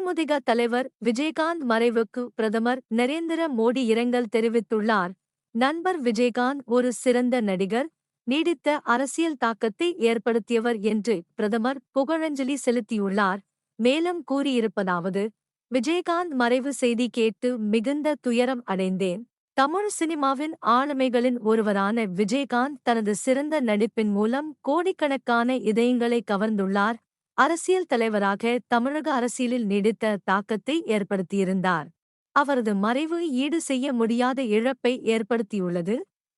தேமுதிக தலைவர் விஜயகாந்த் மறைவுக்கு பிரதமர் நரேந்திர மோடி இரங்கல் தெரிவித்துள்ளார். நண்பர் விஜயகாந்த் ஒரு சிறந்த நடிகர் நீடித்த அரசியல் தாக்கத்தை ஏற்படுத்தியவர் என்று பிரதமர் புகழஞ்சலி செலுத்தியுள்ளார். மேலும் கூறியிருப்பதாவது விஜயகாந்த் மறைவு செய்தி கேட்டு மிகுந்த துயரம் அடைந்தேன். தமிழ் சினிமாவின் ஆளுமைகளின் ஒருவரான விஜயகாந்த் தனது சிறந்த நடிப்பின் மூலம் கோடிக்கணக்கான இதயங்களை கவர்ந்துள்ளார். அரசியல் தலைவராக தமிழக அரசியலில் நீடித்த தாக்கத்தை ஏற்படுத்தியிருந்தார். அவரது மறைவு ஈடு செய்ய முடியாத இழப்பை ஏற்படுத்தியுள்ளது.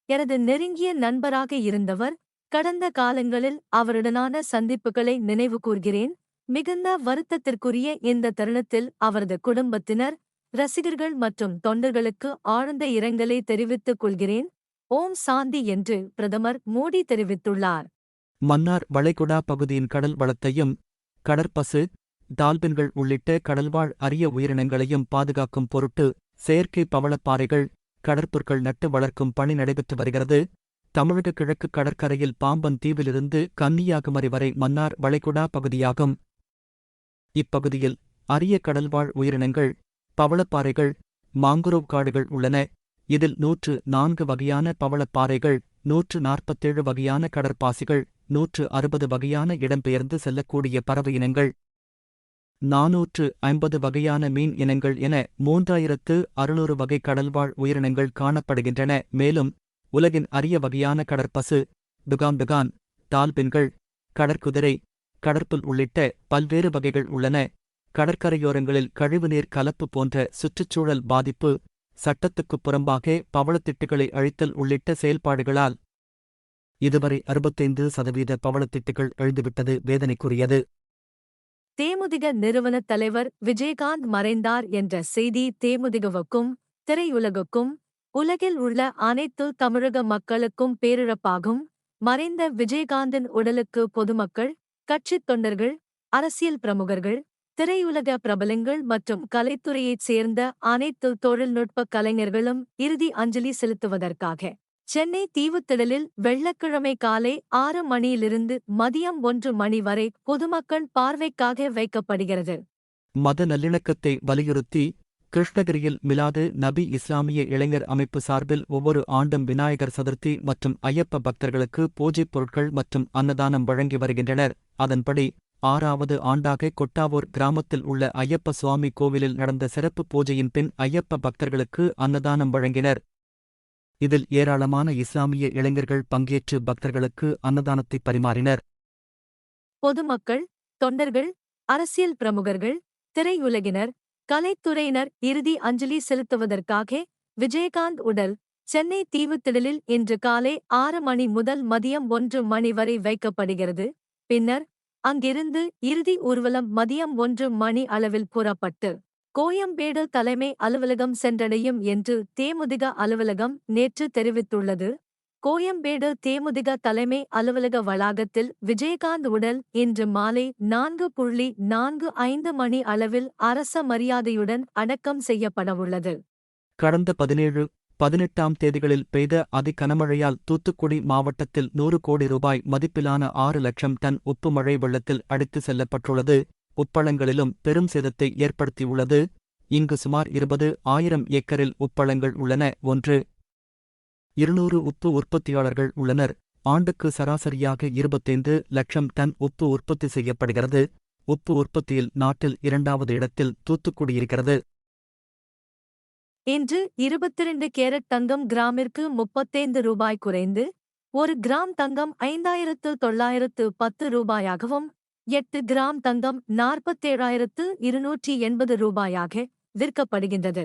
எனது நெருங்கிய நண்பராக இருந்தவர் கடந்த காலங்களில் அவருடனான சந்திப்புகளை நினைவு கூர்கிறேன். மிகுந்த வருத்தத்திற்குரிய இந்த தருணத்தில் அவரது குடும்பத்தினர் ரசிகர்கள் மற்றும் தொண்டர்களுக்கு ஆழ்ந்த இரங்கலை தெரிவித்துக் கொள்கிறேன். ஓம் சாந்தி என்று பிரதமர் மோடி தெரிவித்துள்ளார். மன்னார் வளைகுடா பகுதியின் கடல் வளத்தையும் கடற்பசு டால்பின்கள் உள்ளிட்ட கடல்வாழ் அரிய உயிரினங்களையும் பாதுகாக்கும் பொருட்டு செயற்கை பவளப்பாறைகள் கடற்புற்கள் நட்டு வளர்க்கும் பணி நடைபெற்று வருகிறது. தமிழக கிழக்கு கடற்கரையில் பாம்பன் தீவிலிருந்து கன்னியாகுமரி வரை மன்னார் வளைகுடா பகுதியாகும். இப்பகுதியில் அரிய கடல்வாழ் உயிரினங்கள் பவளப்பாறைகள் மாங்குரோவ் காடுகள் உள்ளன. இதில் நூற்று நான்கு வகையான பவளப்பாறைகள் நூற்று நாற்பத்தேழு வகையான கடற்பாசிகள் நூற்று அறுபது வகையான இடம்பெயர்ந்து செல்லக்கூடிய பறவை இனங்கள். நாநூற்று ஐம்பது வகையான மீன் இனங்கள் என மூன்றாயிரத்து அறுநூறு வகை கடல்வாழ் உயிரினங்கள் காணப்படுகின்றன. மேலும் உலகின் அரிய வகையான கடற்பசு டுகான் டால்பின்கள் கடற்குதிரை கடற்புல் உள்ளிட்ட பல்வேறு வகைகள் உள்ளன. கடற்கரையோரங்களில் கழிவுநீர் கலப்பு போன்ற சுற்றுச்சூழல் பாதிப்பு சட்டத்துக்குப் புறம்பாக பவளத்திட்டுகளை அழித்தல் உள்ளிட்ட செயல்பாடுகளால் இதுவரை அறுபத்தைந்து சதவீத பவளத்திட்டுகள் எழுந்துவிட்டது வேதனைக்குரியது. தேமுதிக நிறுவன தலைவர் விஜயகாந்த் மறைந்தார் என்ற செய்தி தேமுதிகவுக்கும் திரையுலகுக்கும் உலகில் உள்ள அனைத்து தமிழக மக்களுக்கும் பேரிழப்பாகும். மறைந்த விஜயகாந்தின் உடலுக்கு பொதுமக்கள் கட்சித் தொண்டர்கள் அரசியல் பிரமுகர்கள் திரையுலக பிரபலங்கள் மற்றும் கலைத்துறையைச் சேர்ந்த அனைத்து தொழில்நுட்ப கலைஞர்களும் இறுதி அஞ்சலி செலுத்துவதற்காக சென்னை தீவுத்திடலில் வெள்ளக்கிழமை காலை ஆறு மணியிலிருந்து மதியம் ஒன்று மணி வரை பொதுமக்கள் பார்வைக்காக வைக்கப்படுகிறது. மத நல்லிணக்கத்தை வலியுறுத்தி கிருஷ்ணகிரியில் மிலாது நபி இஸ்லாமிய இளைஞர் அமைப்பு சார்பில் ஒவ்வொரு ஆண்டும் விநாயகர் சதுர்த்தி மற்றும் ஐயப்ப பக்தர்களுக்கு பூஜைப் பொருட்கள் மற்றும் அன்னதானம் வழங்கி வருகின்றனர். அதன்படி ஆறாவது ஆண்டாக கொட்டாவூர் கிராமத்தில் உள்ள ஐயப்ப சுவாமி கோவிலில் நடந்த சிறப்பு பூஜையின் பின் ஐயப்ப பக்தர்களுக்கு அன்னதானம் வழங்கினர். இதில் ஏராளமான இஸ்லாமிய இளைஞர்கள் பங்கேற்று பக்தர்களுக்கு அன்னதானத்தை பரிமாறினர். பொதுமக்கள் தொண்டர்கள் அரசியல் பிரமுகர்கள் திரையுலகினர் கலைத்துறையினர் இறுதி அஞ்சலி செலுத்துவதற்காக விஜயகாந்த் உடல் சென்னை தீவுத்திடலில் இன்று காலை ஆறு மணி முதல் மதியம் ஒன்று மணி வரை வைக்கப்படுகிறது. பின்னர் அங்கிருந்து இறுதி ஊர்வலம் மதியம் ஒன்று மணி அளவில் புறப்பட்டு கோயம்பேடு தலைமை அலுவலகம் சென்றடையும் என்று தேமுதிக அலுவலகம் நேற்று தெரிவித்துள்ளது. கோயம்பேடு தேமுதிக தலைமை அலுவலக வளாகத்தில் விஜயகாந்த் உடல் இன்று மாலை நான்கு புள்ளி நான்கு ஐந்து மணி அளவில் அரச மரியாதையுடன் அடக்கம் செய்யப்படவுள்ளது. கடந்த பதினேழு பதினெட்டாம் தேதிகளில் பெய்த அதி கனமழையால் தூத்துக்குடி மாவட்டத்தில் நூறு கோடி ரூபாய் மதிப்பிலான ஆறு லட்சம் டன் உப்பு மழை வெள்ளத்தில் அடித்து செல்லப்பட்டுள்ளது. உப்பளங்களிலும் பெரும் சேதத்தை ஏற்படுத்தியுள்ளது. இங்கு சுமார் இருபது ஆயிரம் ஏக்கரில் உப்பளங்கள் உள்ளன. ஒன்று. இருநூறு உப்பு உற்பத்தியாளர்கள் உள்ளனர். ஆண்டுக்கு சராசரியாக இருபத்தைந்து லட்சம் டன் உப்பு உற்பத்தி செய்யப்படுகிறது. உப்பு உற்பத்தியில் நாட்டில் இரண்டாவது இடத்தில் தூத்துக்குடி இருக்கிறது. இன்று இருபத்திரண்டு கேரட் தங்கம் கிராமிற்கு முப்பத்தைந்து ரூபாய் குறைந்து ஒரு கிராம் தங்கம் ஐந்தாயிரத்து தொள்ளாயிரத்து பத்து ரூபாயாகவும் எட்டு கிராம் தங்கம் நாற்பத்தேழாயிரத்து இருநூற்றி எண்பது ரூபாயாக விற்கப்படுகின்றது.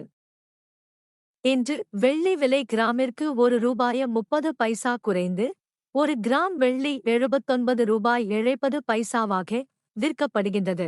இன்று வெள்ளி விலை கிராமிற்கு ஒரு ரூபாய முப்பது பைசா குறைந்து ஒரு கிராம் வெள்ளி எழுபத்தொன்பது ரூபாய் இழைப்பது பைசாவாக விற்கப்படுகின்றது.